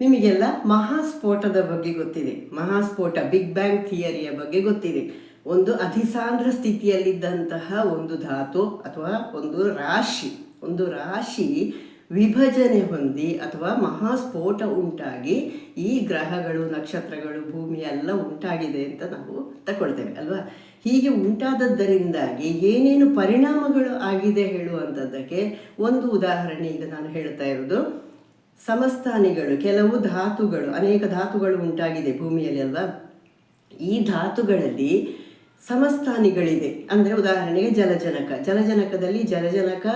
ನಿಮಗೆಲ್ಲ ಮಹಾಸ್ಫೋಟದ ಬಗ್ಗೆ ಗೊತ್ತಿದೆ. ಮಹಾಸ್ಫೋಟ ಬಿಗ್ ಬ್ಯಾಂಗ್ ಥಿಯರಿಯ ಬಗ್ಗೆ ಗೊತ್ತಿದೆ. ಒಂದು ಅಧಿಸಾಂದ್ರ ಸ್ಥಿತಿಯಲ್ಲಿದ್ದಂತಹ ಒಂದು ಧಾತು ಅಥವಾ ಒಂದು ರಾಶಿ ಒಂದು ರಾಶಿ ವಿಭಜನೆ ಹೊಂದಿ ಅಥವಾ ಮಹಾಸ್ಫೋಟ ಉಂಟಾಗಿ ಈ ಗ್ರಹಗಳು, ನಕ್ಷತ್ರಗಳು, ಭೂಮಿ ಎಲ್ಲ ಉಂಟಾಗಿದೆ ಅಂತ ನಾವು ತಗೊಳ್ತೇವೆ ಅಲ್ವಾ? ಹೀಗೆ ಉಂಟಾದದ್ದರಿಂದಾಗಿ ಏನೇನು ಪರಿಣಾಮಗಳು ಆಗಿದೆ ಹೇಳುವಂಥದ್ದಕ್ಕೆ ಒಂದು ಉದಾಹರಣೆ ಈಗ ನಾನು ಹೇಳ್ತಾ ಇರೋದು ಸಮಸ್ಥಾನಿಗಳು, ಕೆಲವು ಧಾತುಗಳು, ಅನೇಕ ಧಾತುಗಳು ಉಂಟಾಗಿದೆ ಭೂಮಿಯಲ್ಲಿ ಅಲ್ವಾ? ಈ ಧಾತುಗಳಲ್ಲಿ ಸಮಸ್ಥಾನಿಗಳಿದೆ. ಅಂದರೆ ಉದಾಹರಣೆಗೆ ಜಲಜನಕ. ಜಲಜನಕದಲ್ಲಿ ಜಲಜನಕ,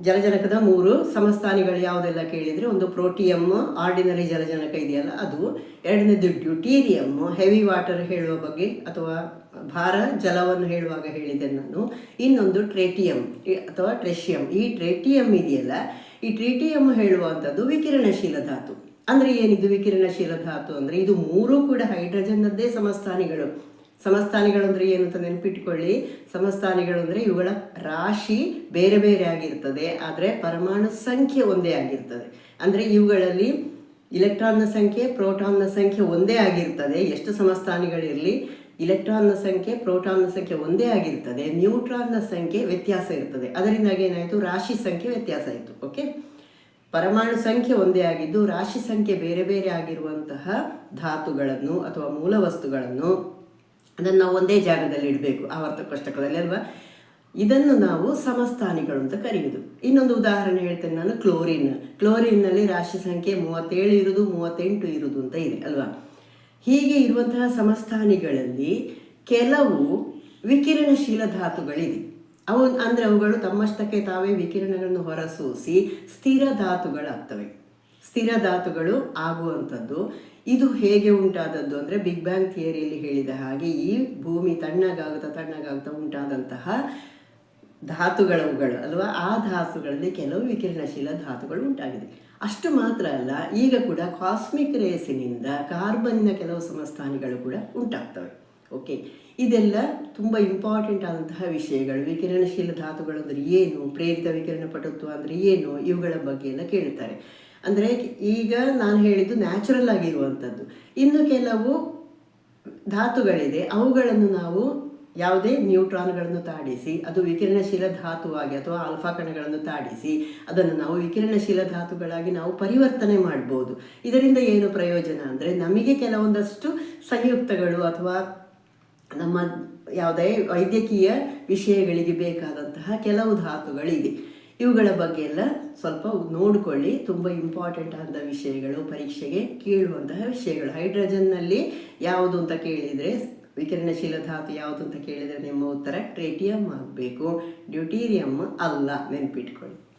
ಜಲಜನಕದ ಮೂರು ಸಮಸ್ಥಾನಿಗಳು ಯಾವುದೆಲ್ಲ ಕೇಳಿದರೆ ಒಂದು ಪ್ರೋಟಿಯಮ್ ಆರ್ಡಿನರಿ ಜಲಜನಕ ಇದೆಯಲ್ಲ, ಅದು. ಎರಡನೇದು ಡ್ಯೂಟೀರಿಯಮ್ ಹೆವಿ ವಾಟರ್ ಹೇಳುವ ಬಗ್ಗೆ ಅಥವಾ ಭಾರ, ಜಲವನ್ನು ಹೇಳುವಾಗ ಹೇಳಿದೆ ನಾನು. ಇನ್ನೊಂದು ಟ್ರೇಟಿಯಂ ಅಥವಾ ಟ್ರೆಷಿಯಂ. ಈ ಟ್ರೇಟಿಯಂ ಇದೆಯಲ್ಲ ಈ ಟ್ರಿಟಿಯಮ್ ಹೇಳುವಂಥದ್ದು ವಿಕಿರಣಶೀಲ ಧಾತು. ಅಂದರೆ ಏನಿದು ವಿಕಿರಣಶೀಲ ಧಾತು ಅಂದರೆ ಇದು ಮೂರು ಕೂಡ ಹೈಡ್ರೋಜನ್ನದ್ದೇ ಸಮಸ್ಥಾನಿಗಳು. ಸಮಸ್ಥಾನಿಗಳು ಅಂದರೆ ಏನು ಅಂತ ನೆನಪಿಟ್ಕೊಳ್ಳಿ. ಸಮಸ್ಥಾನಿಗಳು ಅಂದರೆ ಇವುಗಳ ರಾಶಿ ಬೇರೆ ಬೇರೆ ಆಗಿರ್ತದೆ, ಆದರೆ ಪರಮಾಣು ಸಂಖ್ಯೆ ಒಂದೇ ಆಗಿರ್ತದೆ. ಅಂದರೆ ಇವುಗಳಲ್ಲಿ ಇಲೆಕ್ಟ್ರಾನ್ನ ಸಂಖ್ಯೆ, ಪ್ರೋಟಾನ್ನ ಸಂಖ್ಯೆ ಒಂದೇ ಆಗಿರ್ತದೆ. ಎಷ್ಟು ಸಮಸ್ಥಾನಿಗಳಿರಲಿ ಇಲೆಕ್ಟ್ರಾನ್ನ ಸಂಖ್ಯೆ, ಪ್ರೋಟಾನ್ನ ಸಂಖ್ಯೆ ಒಂದೇ ಆಗಿರ್ತದೆ. ನ್ಯೂಟ್ರಾನ್ನ ಸಂಖ್ಯೆ ವ್ಯತ್ಯಾಸ ಇರ್ತದೆ. ಅದರಿಂದಾಗಿ ಏನಾಯಿತು? ರಾಶಿ ಸಂಖ್ಯೆ ವ್ಯತ್ಯಾಸ ಆಯಿತು. ಓಕೆ ಪರಮಾಣು ಸಂಖ್ಯೆ ಒಂದೇ ಆಗಿದ್ದು, ರಾಶಿ ಸಂಖ್ಯೆ ಬೇರೆ ಬೇರೆ ಆಗಿರುವಂತಹ ಧಾತುಗಳನ್ನು ಅಥವಾ ಮೂಲ ವಸ್ತುಗಳನ್ನು ಅದನ್ನು ಒಂದೇ ಜಾಗದಲ್ಲಿ ಇಡಬೇಕು. ಆವರ್ತ ಕೋಷ್ಟಕದಲ್ಲಿ ಅಲ್ವಾ? ಇದನ್ನು ನಾವು ಸಮಸ್ಥಾನಿಗಳು ಅಂತ ಕರೆಯುವುದು. ಇನ್ನೊಂದು ಉದಾಹರಣೆ ಹೇಳ್ತೇನೆ ನಾನು, ಕ್ಲೋರಿನ್. ಕ್ಲೋರಿನ್ನಲ್ಲಿ ರಾಶಿ ಸಂಖ್ಯೆ ಮೂವತ್ತೇಳು ಇರುವುದು, ಮೂವತ್ತೆಂಟು ಇರುವುದು ಅಂತ ಇದೆ, ಅಲ್ವಾ? ಹೀಗೆ ಇರುವಂತಹ ಸಮಸ್ಥಾನಿಗಳಲ್ಲಿ ಕೆಲವು ವಿಕಿರಣಶೀಲ ಧಾತುಗಳಿದೆ. ಅವು ಅಂದರೆ ಅವುಗಳು ತಮ್ಮಷ್ಟಕ್ಕೆ ತಾವೇ ವಿಕಿರಣಗಳನ್ನು ಹೊರಸೂಸಿ ಸ್ಥಿರ ಧಾತುಗಳಾಗ್ತವೆ. ಸ್ಥಿರ ಧಾತುಗಳು ಆಗುವಂಥದ್ದು. ಇದು ಹೇಗೆ ಉಂಟಾದದ್ದು ಅಂದರೆ ಬಿಗ್ ಬ್ಯಾಂಗ್ ಥಿಯರಿಯಲ್ಲಿ ಹೇಳಿದ ಹಾಗೆ ಈ ಭೂಮಿ ತಣ್ಣಗಾಗುತ್ತಾ ತಣ್ಣಗಾಗುತ್ತಾ ಉಂಟಾದಂತಹ ಧಾತುಗಳವುಗಳು ಅಲ್ವಾ? ಆ ಧಾತುಗಳಲ್ಲಿ ಕೆಲವು ವಿಕಿರಣಶೀಲ ಧಾತುಗಳು ಉಂಟಾಗಿದೆ. ಅಷ್ಟು ಮಾತ್ರ ಅಲ್ಲ, ಈಗ ಕೂಡ ಕಾಸ್ಮಿಕ್ ರೇಸಿನಿಂದ ಕಾರ್ಬನ್ನ ಕೆಲವು ಸಮಸ್ಥಾನಿಗಳು ಕೂಡ ಉಂಟಾಗ್ತವೆ. ಓಕೆ ಇದೆಲ್ಲ ತುಂಬ ಇಂಪಾರ್ಟೆಂಟ್ ಆದಂತಹ ವಿಷಯಗಳು. ವಿಕಿರಣಶೀಲ ಧಾತುಗಳು ಅಂದರೆ ಏನು? ಪ್ರೇರಿತ ವಿಕಿರಣ ಪಟುತ್ವ ಅಂದರೆ ಏನು? ಇವುಗಳ ಬಗ್ಗೆ ಎಲ್ಲ ಕೇಳ್ತಾರೆ. ಅಂದರೆ ಈಗ ನಾನು ಹೇಳಿದ್ದು ನ್ಯಾಚುರಲ್ ಆಗಿರುವಂಥದ್ದು. ಇನ್ನು ಕೆಲವು ಧಾತುಗಳಿದೆ. ಅವುಗಳನ್ನು ನಾವು ಯಾವುದೇ ನ್ಯೂಟ್ರಾನ್ಗಳನ್ನು ತಾಡಿಸಿ, ಅದು ವಿಕಿರಣಶೀಲ ಧಾತುವಾಗಿ ಅಥವಾ ಆಲ್ಫಾ ಕಣಗಳನ್ನು ತಾಡಿಸಿ, ಅದನ್ನು ನಾವು ವಿಕಿರಣಶೀಲ ಧಾತುಗಳಾಗಿ ನಾವು ಪರಿವರ್ತನೆ ಮಾಡ್ಬೋದು. ಇದರಿಂದ ಏನು ಪ್ರಯೋಜನ ಅಂದರೆ, ನಮಗೆ ಕೆಲವೊಂದಷ್ಟು ಸಂಯುಕ್ತಗಳು ಅಥವಾ ನಮ್ಮ ಯಾವುದೇ ವೈದ್ಯಕೀಯ ವಿಷಯಗಳಿಗೆ ಬೇಕಾದಂತಹ ಕೆಲವು ಧಾತುಗಳಿದೆ ಇವುಗಳ ಬಗ್ಗೆ ಎಲ್ಲ ಸ್ವಲ್ಪ ನೋಡಿಕೊಳ್ಳಿ. ತುಂಬ ಇಂಪಾರ್ಟೆಂಟ್ ಆದ ವಿಷಯಗಳು, ಪರೀಕ್ಷೆಗೆ ಕೇಳುವಂತಹ ವಿಷಯಗಳು. ಹೈಡ್ರೋಜನ್ನಲ್ಲಿ ಯಾವುದು ಅಂತ ಕೇಳಿದರೆ ವಿಕಿರಣಶೀಲ ಧಾತು ಯಾವುದು ಅಂತ ಕೇಳಿದರೆ ನಿಮ್ಮ ಉತ್ತರ ಟ್ರೇಟಿಯಂ ಆಗಬೇಕು. ಡ್ಯೂಟೀರಿಯಮ್ ಅಲ್ಲ ನೆನಪಿಟ್ಕೊಳ್ಳಿ.